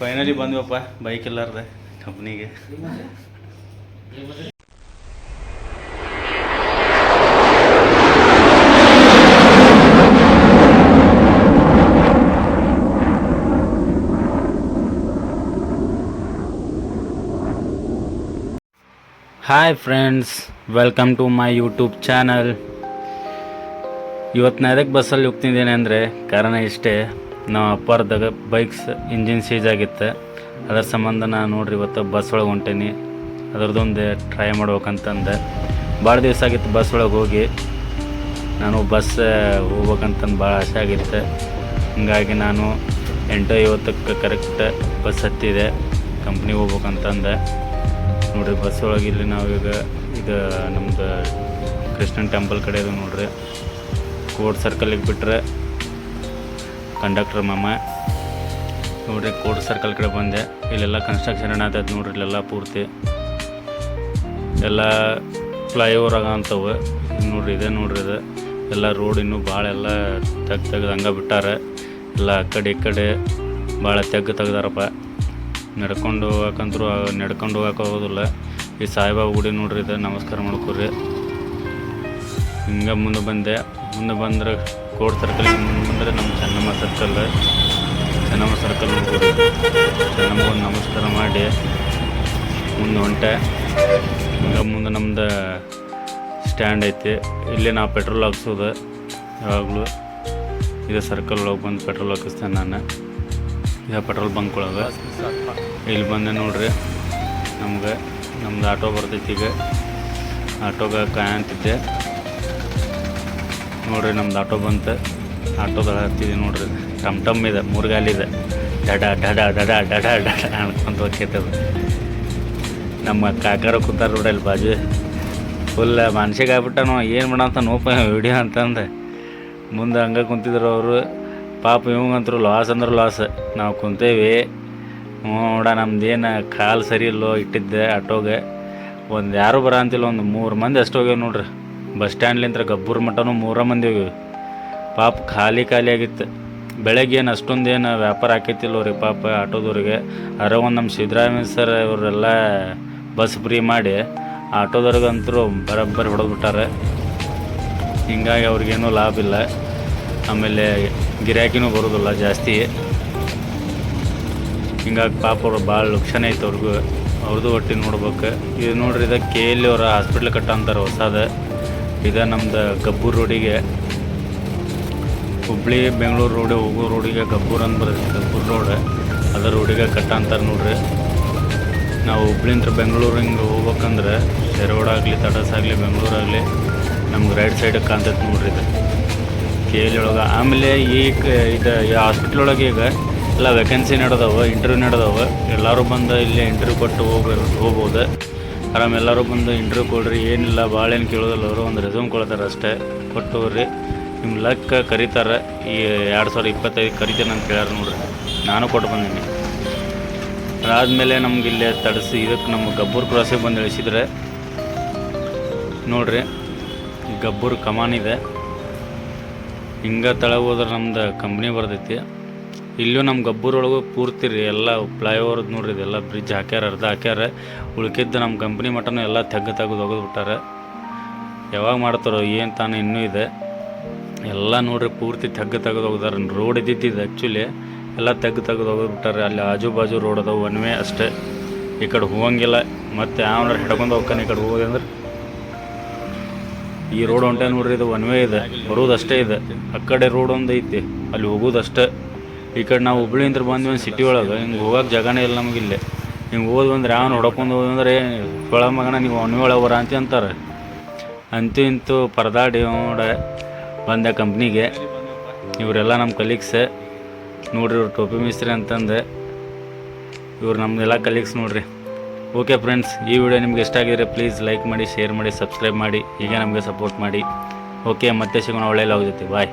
ಬಂದ್ವಪ್ಪ bike ಇಲ್ಲಾರ್ದೆ ಕಂಪ್ನಿಗೆ hi friends welcome to my YouTube channel ಇವತ್ತು ನಾ ಎದಕ್ಕೆ ಬಸ್ಸಲ್ಲಿ ಹೋಗ್ತಿದ್ದೇನೆ ಅಂದರೆ, ಕಾರಣ ಇಷ್ಟೇ. ನಾವು ಅಪ್ಪಾರ್ದಾಗ ಬೈಕ್ಸ್ ಇಂಜಿನ್ ಸೀಜ್ ಆಗಿತ್ತು. ಅದರ ಸಂಬಂಧ ನಾನು ನೋಡ್ರಿ ಇವತ್ತು ಬಸ್ ಒಳಗೆ ಹೊಂಟೇನಿ. ಅದರದ್ದೊಂದು ಟ್ರೈ ಮಾಡ್ಬೇಕಂತಂದೆ. ಭಾಳ ದಿವಸ ಆಗಿತ್ತು ಬಸ್ ಒಳಗೆ ಹೋಗಿ. ನಾನು ಬಸ್ ಹೋಗ್ಬೇಕಂತಂದು ಭಾಳ ಆಸೆ ಆಗಿತ್ತು. ಹೀಗಾಗಿ ನಾನು ಎಂಟು ಐವತ್ತಕ್ಕೆ ಕರೆಕ್ಟ್ ಬಸ್ ಹತ್ತಿದೆ. ಕಂಪ್ನಿಗೆ ಹೋಗ್ಬೇಕಂತಂದೆ. ನೋಡ್ರಿ ಬಸ್ ಒಳಗೆ ಇಲ್ಲಿ ನಾವೀಗ ಇದು ನಮ್ಮದು ಕೃಷ್ಣನ್ ಟೆಂಪಲ್ ಕಡೆ ಇದೆ ನೋಡ್ರಿ. ಕೋರ್ಟ್ ಸರ್ಕಲಿಗೆ ಬಿಟ್ಟರೆ ಕಂಡಕ್ಟರ್ ಮಾಮ. ನೋಡ್ರಿ ಕೋರ್ಟ್ ಸರ್ಕಲ್ ಕಡೆ ಬಂದೆ. ಇಲ್ಲೆಲ್ಲ ಕನ್ಸ್ಟ್ರಕ್ಷನ್ ಏನಾದ್ ನೋಡ್ರಿ, ಇಲ್ಲೆಲ್ಲ ಪೂರ್ತಿ. ಎಲ್ಲ ಫ್ಲೈಓವರ್ ಆಗಂತವು ನೋಡ್ರಿ, ಇದೆ, ನೋಡ್ರಿ, ಇದು. ಎಲ್ಲ ರೋಡ್ ಇನ್ನೂ ಭಾಳ ಎಲ್ಲ ತೆಗ್ದು ತೆಗ್ದು ಹಂಗೆ ಬಿಟ್ಟಾರೆ. ಎಲ್ಲ ಆ ಕಡೆ ಈ ಕಡೆ ಭಾಳ ತೆಗ್ಗು ತೆಗ್ದಾರಪ್ಪ. ನಡ್ಕೊಂಡು ಹೋಗಕ್ಕಂತರೂ ನಡ್ಕೊಂಡು ಹೋಗಕ್ಕೆ ಹೋಗೋದಿಲ್ಲ ಈ ಸಾಯಿಬಾಬಾ ಗುಡಿ ನೋಡ್ರಿ, ಇದು, ನಮಸ್ಕಾರ ಮಾಡ್ಕೊರಿ. ಹಿಂಗೆ ಮುಂದೆ ಬಂದೆ. ಮುಂದೆ ಬಂದ್ರೆ ಕೋರ್ಟ್ ಸರ್ಕಲ್ ಬಂದರೆ ನಮ್ಮ ಚೆನ್ನಮ್ಮ ಸರ್ಕಲ್ ಚೆನ್ನಮ್ಮ ಸರ್ಕಲ್ ಚೆನ್ನಮ್ಮ ನಮಸ್ಕಾರ ಮಾಡಿ. ಮುಂದೆ ಹೊಂಟೆ. ಹಿಂಗೆ ಮುಂದೆ ನಮ್ದು ಸ್ಟ್ಯಾಂಡ್ ಐತಿ. ಇಲ್ಲಿ ನಾವು ಪೆಟ್ರೋಲ್ ಹಾಕ್ಸೋದು. ಯಾವಾಗಲೂ ಇದೇ ಸರ್ಕಲ್ ಒಳಗೆ ಬಂದು ಪೆಟ್ರೋಲ್ ಹಾಕಿಸ್ತೇನೆ ನಾನು. ಇದೇ ಪೆಟ್ರೋಲ್ ಬಂಕ್ ಒಳಗೆ. ಇಲ್ಲಿ ಬಂದೆ ನೋಡ್ರಿ. ನಮ್ಗೆ, ನಮ್ದು ಆಟೋ ಬರ್ತೈತಿ ಈಗ. ಆಟೋಗೆ ಕಾಯಂತಿದ್ದೆ. ನೋಡ್ರಿ ನಮ್ದು ಆಟೋ ಬಂತು. ಆಟೋದಾಗ ಹತ್ತಿದ್ವಿ ನೋಡ್ರಿ. ಟಮ್ ಟಮ್ ಇದೆ ಮೂರು ಗಾಲಿ ಇದೆ. ಡಡ ಡಡ ಡಡ ಡಡ ಡಡ ಅನ್ಕೊಂತ ಹೋಗ್ತೈತದು ನಮ್ಮ ಕಾಕಾರ ಕೂತಾರ ನೋಡಲ್ಲಿ ಬಾಜು. ಫುಲ್ ಮನ್ಸಿಗೆ ಆಗ್ಬಿಟ್ಟನು ಏನು ಮಾಡಂತ ನೋಪ ವಿಡಿಯೋ ಅಂತಂದು. ಮುಂದೆ ಹಂಗೆ ಕುಂತಿದ್ರು ಅವರು. ಪಾಪ ಇವಂಗಂತರು ಲಾಸ್ ಅಂದ್ರೆ ಲಾಸ್ ನಾವು ಕುಂತೇವಿ. ನೋಡ ನಮ್ದೇನು ಕಾಲು ಸರಿ ಇಲ್ಲೋ, ಇಟ್ಟಿದ್ದೆ ಆಟೋಗೆ. ಒಂದು ಯಾರು ಬರ ಅಂತಿಲ್ಲ ಒಂದು ಮೂರು ಮಂದಿ ಅಷ್ಟು ಹೋಗ್ಯಾವ ನೋಡ್ರಿ. ಬಸ್ ಸ್ಟ್ಯಾಂಡ್ಲಿಂತ್ರ ಗಬ್ಬೂರ್ ಮಟನು ಮೂರ ಮಂದಿ ಪಾಪ ಖಾಲಿ ಖಾಲಿ ಆಗಿತ್ತು. ಬೆಳಗ್ಗೆ ಏನು ಅಷ್ಟೊಂದೇನು ವ್ಯಾಪಾರ ಆಕೈತಿಲ್ಲ ಪಾಪ ಆಟೋದವ್ರಿಗೆ. ಅರೆ ಒಂದು ನಮ್ಮ ಸಿದ್ದರಾಮಯ್ಯ ಸರ್ ಇವರೆಲ್ಲ ಬಸ್ ಫ್ರೀ ಮಾಡಿ ಆಟೋದವ್ರಿಗಂತರೂ ಬರೋಬ್ಬರಿ ಹೊಡೆದ್ಬಿಟ್ಟಾರೆ. ಹಿಂಗಾಗಿ ಅವ್ರಿಗೇನು ಲಾಭ ಇಲ್ಲ. ಆಮೇಲೆ ಗಿರಾಕಿನೂ ಬರೋದಿಲ್ಲ ಜಾಸ್ತಿ. ಹಿಂಗಾಗಿ ಪಾಪ ಅವ್ರು ಭಾಳ ಲಕ್ಷಣ ಐತೆ ಅವ್ರಿಗೂ. ಅವ್ರದ್ದು ಒಟ್ಟಿ ನೋಡ್ಬೇಕು. ಇದು ನೋಡ್ರಿ, ಇದು ಕೆ ಎಲ್ ಅವರ ಹಾಸ್ಪಿಟ್ಲ್ ಕಟ್ಟ ಅಂತಾರೆ ಹೊಸದ. ಇದು ನಮ್ದು ಗಬ್ಬೂರ್ ರೋಡಿಗೆ. ಹುಬ್ಳಿ ಬೆಂಗಳೂರು ರೋಡ್, ಹೋಗೋ ರೋಡಿಗೆ ಗಬ್ಬೂರ್ ಅಂತ ಬರ್ತೈತೆ, ಗಬ್ಬೂರ್ ರೋಡ್. ಅದರ ರೋಡಿಗೆ ಕಟ್ಟ ಅಂತಾರೆ ನೋಡ್ರಿ. ನಾವು ಹುಬ್ಳಿಂದ ಬೆಂಗಳೂರು ಹಿಂಗೆ ಹೋಗ್ಬೇಕಂದ್ರೆ ಶೆರೋಡ್ ಆಗಲಿ ತಡಸ್ ಆಗಲಿ, ಬೆಂಗಳೂರು ಆಗಲಿ, ನಮ್ಗೆ ರೈಟ್ ಸೈಡ್ ಕಾಣ್ತೈತೆ ನೋಡ್ರಿ ಇದು. ಕೆ ಎಲ್ ಒಳಗೆ ಆಮೇಲೆ ಈ ಕ- ಇದು ಈ ಹಾಸ್ಪಿಟ್ಲ್ ಒಳಗೆ ಈಗ ಎಲ್ಲ ವೇಕೆನ್ಸಿ ನಡೆದವ ಇಂಟರ್ವ್ಯೂ ನಡೆದವ. ಎಲ್ಲರೂ ಬಂದು ಇಲ್ಲಿ ಇಂಟರ್ವ್ಯೂ ಕೊಟ್ಟು ಹೋಗ ಹೋಗ್ಬೋದು. ಆರಾಮ್ ಎಲ್ಲರೂ ಬಂದು ಇಂಟರ್ವ್ಯೂ ಕೊಡ್ರಿ. ಏನಿಲ್ಲ ಭಾಳ ಏನು ಕೇಳೋದಿಲ್ಲ ಅವರು. ಒಂದು ರೆಸ್ಯೂಮ್ ಕೊಡ್ತಾರೆ ಅಷ್ಟೇ. ಕೊಟ್ಟು ಹೋಗ್ರಿ. ನಿಮ್ಮ ಲಕ್ಕ ಕರೀತಾರೆ. ಈ ಎರಡು ಸಾವಿರದ ಇಪ್ಪತ್ತೈದು ಕರಿತೇನೆ ಅಂತ ಹೇಳ್ಯಾರ ನೋಡ್ರಿ. ನಾನು ಕೊಟ್ಟು ಬಂದೀನಿ. ಅದಾದಮೇಲೆ ನಮ್ಗೆ ಇಲ್ಲೇ ತಡಿಸಿ ಇದಕ್ಕೆ ನಮ್ಮ ಗಬ್ಬೂರ್ ಕ್ರಾಸಿಗೆ ಬಂದು ಇಳಿಸಿದ್ರೆ, ನೋಡ್ರಿ ಗಬ್ಬೂರ್ ಕಮಾನ್ ಇದೆ. ಹಿಂಗೆ ತಳಗ ಹೋದ್ರೆ ನಮ್ದು ಕಂಪ್ನಿ ಬರ್ತೈತಿ. ಇಲ್ಲೂ ನಮ್ಮ ಗಬ್ಬೂರೊಳಗೂ ಪೂರ್ತಿ ರೀ, ಎಲ್ಲ ಫ್ಲೈಓವರ್ದು ನೋಡ್ರಿ, ಇದೆಲ್ಲ ಬ್ರಿಡ್ಜ್ ಹಾಕ್ಯಾರ, ಅರ್ಧ ಹಾಕ್ಯಾರ. ಉಳ್ಕಿದ್ದು ನಮ್ಮ ಕಂಪ್ನಿ ಮಟ್ಟನೂ ಎಲ್ಲ ತೆಗ್ದು ತೆಗೆದು ಒಗೆದ್ಬಿಟ್ಟಾರೆ ಯಾವಾಗ ಮಾಡ್ತಾರೋ ಏನು ತಾನು ಇನ್ನೂ ಇದೆ. ಎಲ್ಲ ನೋಡ್ರಿ ಪೂರ್ತಿ ತೆಗ್ದು ತೆಗೆದು ಹೋಗಿದಾರೆ ರೋಡ್ ಇದ್ದಿದ್ದು ಆ್ಯಕ್ಚುಲಿ ಎಲ್ಲ ತೆಗ್ದು ತೆಗೆದು ಹೋಗ್ಬಿಟ್ಟಾರೆ ಅಲ್ಲಿ ಆಜು ಬಾಜು ರೋಡ್ ಅದಾವೆ ಒನ್ ವೇ ಅಷ್ಟೇ. ಈ ಕಡೆ ಹೋಗಂಗಿಲ್ಲ. ಮತ್ತು ಯಾವನಾರು ಹಿಡ್ಕೊಂಡು ಹೋಗ್ತಾನೆ ಈ ಕಡೆ ಹೋಗೋದಂದ್ರೆ ಈ ರೋಡ್ ಹೊಂಟೆ ನೋಡ್ರಿ, ಇದು ಒನ್ ವೇ ಇದೆ. ಬರೋದಷ್ಟೇ ಇದೆ. ಆ ಕಡೆ ರೋಡ್ ಒಂದು ಐತಿ. ಅಲ್ಲಿ ಹೋಗೋದಷ್ಟೇ ಈ ಕಡೆ ನಾವು ಹುಬ್ಳಿಯಿಂದ ಬಂದ್ವಿ ಒಂದು ಸಿಟಿ ಒಳಗೆ. ಹಿಂಗೆ ಹೋಗೋಕೆ ಜಾಗನೇ ಇಲ್ಲ ನಮಗೆ ಇಲ್ಲಿ. ಹಿಂಗೆ ಹೋದ್ವಂದ್ರೆ ಅವನು ಯಾವನು ಹೊಡ್ಕೊಂಡು ಹೋದಂದ್ರೆ ಕೊಳ ಮಗನ, ನೀವು ಒನ್ ಒಳಗೆ ಬರ ಅಂತ ಅಂತಾರೆ. ಅಂತೂ ಇಂತೂ ಪರದಾಡಿ ನೋಡ ಬಂದೆ ಕಂಪ್ನಿಗೆ ಇವರೆಲ್ಲ ನಮ್ಮ ಕಲೀಗ್ಸ್ ನೋಡ್ರಿ ಇವ್ರು ಟೋಪಿ ಮಿಸ್ತ್ರಿ ಅಂತಂದೆ. ಇವ್ರು ನಮ್ಮದೆಲ್ಲ ಕಲೀಗ್ಸ್ ನೋಡ್ರಿ. ಓಕೆ ಫ್ರೆಂಡ್ಸ್ ಈ ವಿಡಿಯೋ ನಿಮ್ಗೆ ಇಷ್ಟ ಆಗಿದ್ರೆ ಪ್ಲೀಸ್ ಲೈಕ್ ಮಾಡಿ ಶೇರ್ ಮಾಡಿ ಸಬ್ಸ್ಕ್ರೈಬ್ ಮಾಡಿ. ಈಗ ನಮಗೆ ಸಪೋರ್ಟ್ ಮಾಡಿ. ಓಕೆ ಮತ್ತೆ ಸಿಗೋಣ ಒಳ್ಳೆಯ ಜೊತೆ. ಬಾಯ್